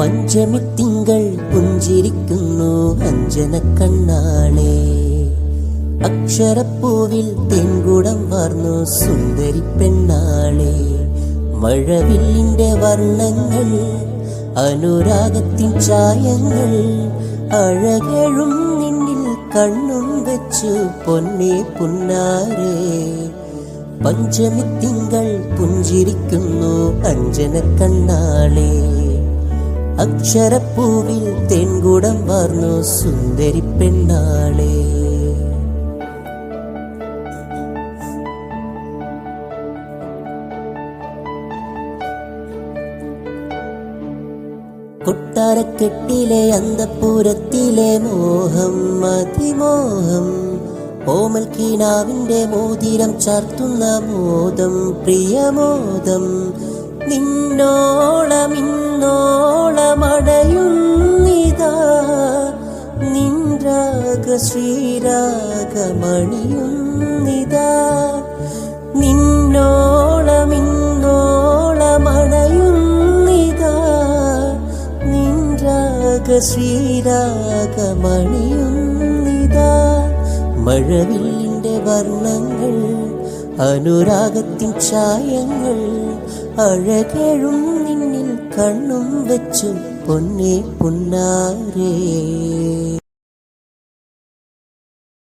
പഞ്ചമി തിങ്കൾ പുഞ്ചിരിക്കുന്നു അഞ്ജന കണ്ണാണേ. അക്ഷരപ്പൂവിൽ തെൻകുടം വാർന്നു സുന്ദരി പെണ്ണാണേ. മഴവില്ലിന്റെ വർണങ്ങൾ അനുരാഗത്തിൻ ചായങ്ങൾ അഴകഴും നിന്നിൽ കണ്ണും വെച്ചു പൊന്നെ പുന്നാരേ. പഞ്ചമി തിങ്കൾ പുഞ്ചിരിക്കുന്നു അഞ്ജന കണ്ണാളെ അക്ഷരപ്പൂവിൽ തെൻകുടം വാർന്നു സുന്ദരി പെണ്ണാളെ. കൊട്ടാരക്കെട്ടിലെ അന്തപ്പൂരത്തിലെ മോഹം അതിമോഹം ഓമൽ കീനാവിന്റെ മോതിരം ചാർത്തുന്ന മോദം പ്രിയമോദം നിന്നോളമിന്നോളമടയുന്നിതാ നിൻരാഗ ശ്രീരാഗമണിയുന്നിതാ നിന്നോളമിന്നോളമണയുന്നിതാ. നിൻരാഗ ശ്രീരാഗമണിയുന്നിതാ മഴവില്ലിന്റെ വർണങ്ങൾ അനുരാഗത്തിൻ ചായങ്ങൾ അഴകഴും നിന്നിൽ കണ്ണും വെച്ചു പൊന്നേ പുന്നാരേ.